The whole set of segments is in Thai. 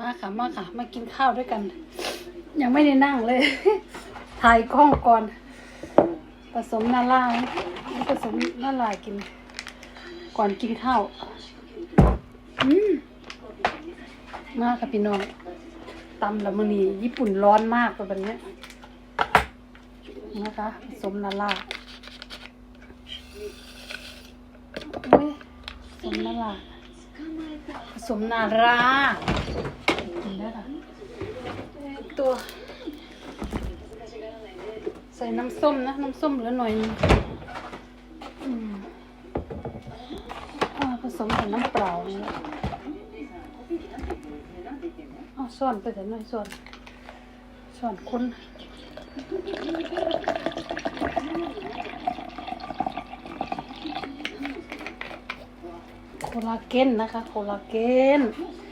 มาค่ะมาค่ะ มากินข้าวด้วยกัน ยังไม่ได้นั่งเลย ถ่ายกล้องก่อน ผสมนาลายผสมนาลายกิน ก่อนกินข้าวอืมมาค่ะพี่น้องตำละมือนีญี่ปุ่นร้อนมากแบบนี้นะคะผสมนาลาผสมนาลาผสมนารา กินได้ค่ะตัว ใส่น้ำส้มนะ น้ำส้มเหลือหน่อยนึงอืมอ่าผสมกับน้ำเปล่านี่แหละเอาส่วนไปแต่หน่อยส่วนส่วนคนโคลาเจนนะคะ โคลาเจนเอา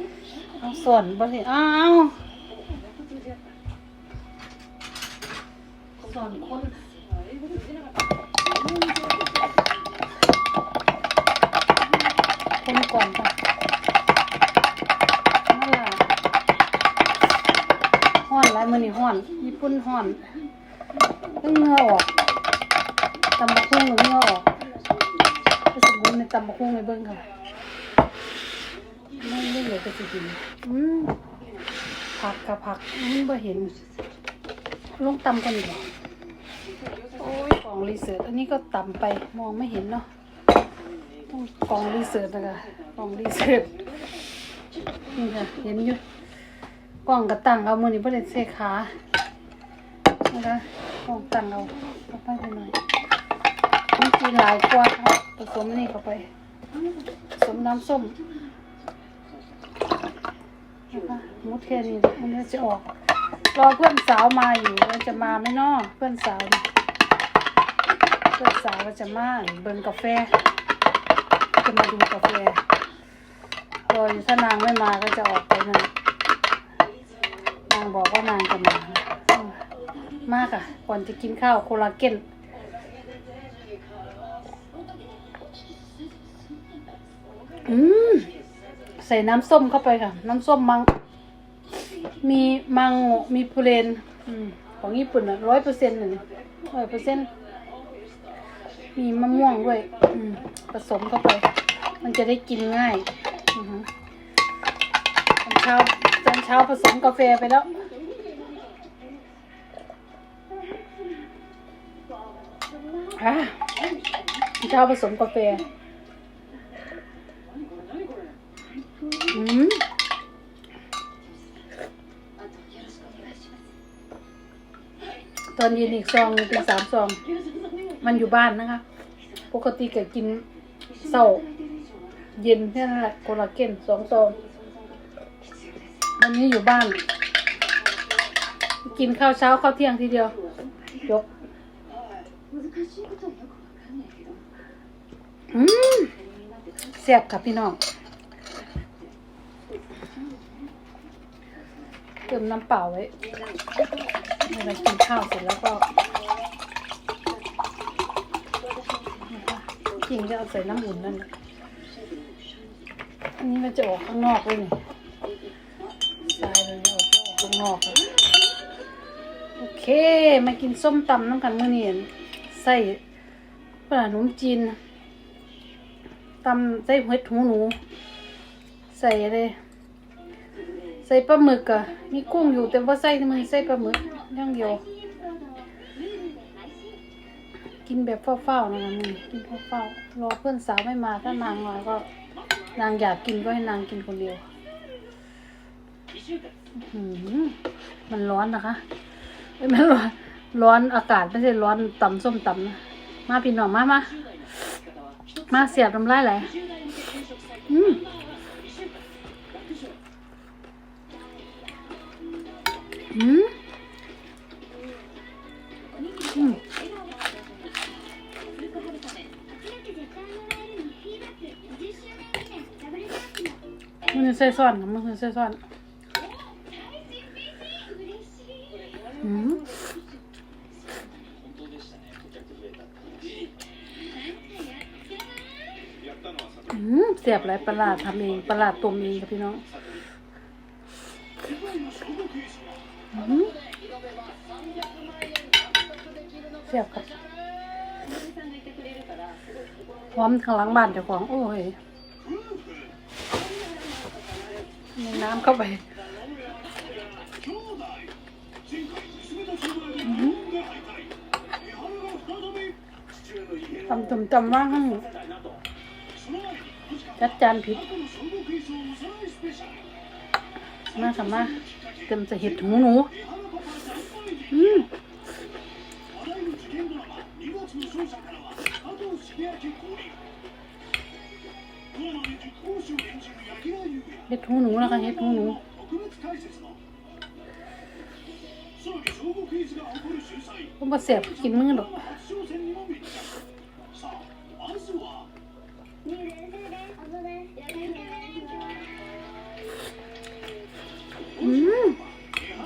ส่วนบ่สิอ้าวส่วนคนคนก่อนค่ะนั่นแหละห้อนไรมือนี่ห้อน ญี่ปุ่นห้อนเพิ่งเหงื่อออกตำบักหุ่งหรือเหงื่อออกก็สมมติในตำบักหุ่งในเบิ้งค่ะ ไม่ไม่เหลือจะสิกินอืมผักกับผักมันบ่เห็น ลงตำกันอีกเหรอโอ้ยกล่องรีเสิร์ชอันนี้ก็ตำไปมองไม่เห็นเนาะกล่องรีเสิร์ชนะคะกล่องรีเสิร์ชนี่ค่ะเห็นอยู่กล่องกระตังเอามือนี่ประเด็นเสขานะคะกล่องตังเอาเอาไปหน่อยมันกินหลายกว่าเอาผสมนี่เข้าไปผสมน้ำส้ม นะคะมุดแค่นี้แหละมันจะออก รอเพื่อนสาวมาอยู่ว่าจะมาไหมนาะเพื่อนสาว เพื่อนสาวว่าจะมาเบิ่งกาแฟ จะมาดูกาแฟรออยู่ถ้านางไม่มาก็จะออกไปนั่นางบอกว่านางจะมามมากอะ ก่อนจะกินข้าวโคลาเจนอืม ใส่น้ำส้มเข้าไปค่ะ น้ำส้มมัง มีมังโมีพูเรนอของญี่ปุ่นอะร้อยเปอร์เซ็นต์หนึ่งร้อยเปอร์เซ็นต์มีมะม่วงด้วยผสมเข้าไป มันจะได้กินง่ายตอนเช้าตอนเช้าผสมกาแฟไปแล้วอะเช้าผสมกาแฟ อืมตอนเย็นอีกซองเป็นสามซอง มันอยู่บ้านนะคะ ปกติก็กินเศร้าเย็นแค่นั้นแหละโคลาเจนสองซองวันนี้อยู่บ้าน กินข้าวเช้าข้าวเที่ยงทีเดียวยกอืมแซ่บค่ะพี่น้อง ติมน้ำเปล่าไว้เวลากินข้าวเสร็จแล้วก็จริงจะเอาใส่น้ำอุ่นนั่นอันนี้มันจะออกข้างนอกเลยนี่ทรายเลยออกจะออกข้างนอกอะโอเค มากินส้มตำน้ำกันเมื้อนี้ใส่ปลาหนุ่มจีนตำใส่เห็ดหูหนู ใส่อะไร ใส่ปลาหมึกอะมีกุ้งอยู่แต่ว่าใส่มือใส่ปลาหมึกอย่างเดียว กินแบบเฝ้าๆนะคะมึงกินเฝ้าๆรอเพื่อนสาวไม่มาถ้านางมาก็ นางอยากกินก็ให้นางกินคนเดียวมันร้อนนะคะไม่ร้อนร้อนอากาศไม่ใช่ร้อนต่ำส้มต่ำนะมาพี่น้องมามามาเสียบน้ำลายไหลอืม อืมอืมมันจะใส่ซ้อนะมันจะใส่ซ้อนอืมอืมเสียบไรปลาร้าดทำเองปลาร้าดต้มเองค่ะพี่น้อง เสียบครับพร้อมข้างหลังบ้านเจ้าของ โอ้ยน้ำเข้าไปตำตำตำว่างจัดจานผิด มาค่ะมาเต็มจะเห็ดหูหนูอืมเห็ดหูหนูแล้วค่ะเห็ดหูหนูผมบ่เสียบกินมือหรอก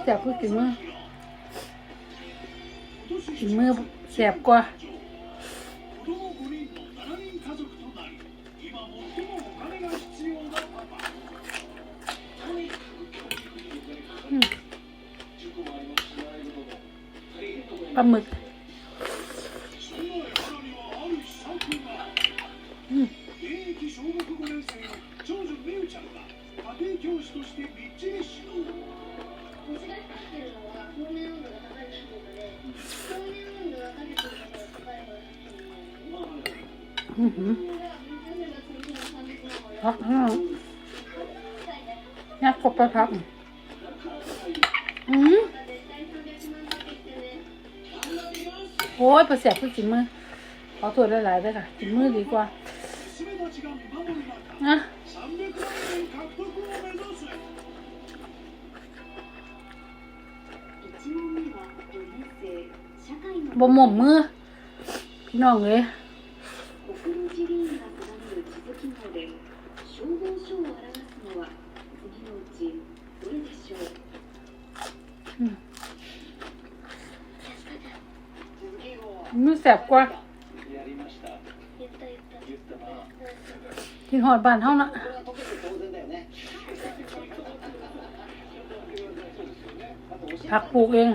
เสียบคือกินมือกินมือเสียบกว่าอืมปลาหมึก พักห้ายัดกบไปครับอืมโอ้ยประเสียบก็จิ้มมือขอตรวจหลายๆด้วยค่ะจิ้มมือดีกว่านะบ่หม่มมือ พี่น้องเลย มือแสบกว่าที่หอดบานเท่านะผักปลูกเอง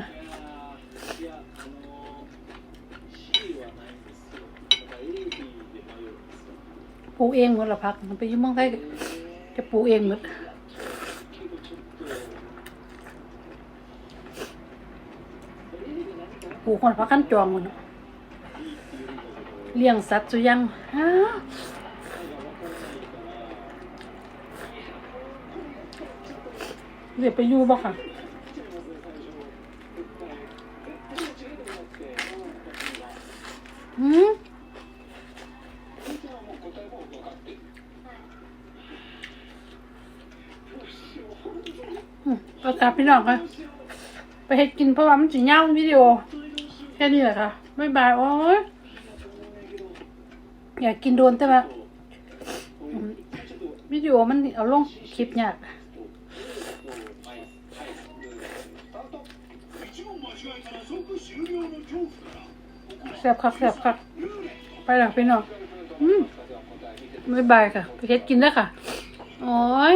ปลูกเองหมดละพักมันไปยุ่งมองได้จะปลูกเองหมดปลูกคนพักขั้นจองหมด เลี้ยงสัตว์สุยังเดี๋ยวไปอยู่บ่ค่ะอืมก็กลับพี่น้องค่ะ ไปเฮ็ดกินเพราะว่ามันสิยาวิดีโอ แค่นี้แหละค่ะ บ๊ายบาย โอ้ย อยากกินโดนแต่ว่าวิดีโอมันเอาลงคลิปยากแซ่บคักแซ่บคักไปหลังไปเน้องอืมไม่บายค่ะ ไปเช็ดกินได้ค่ะ โอ้ย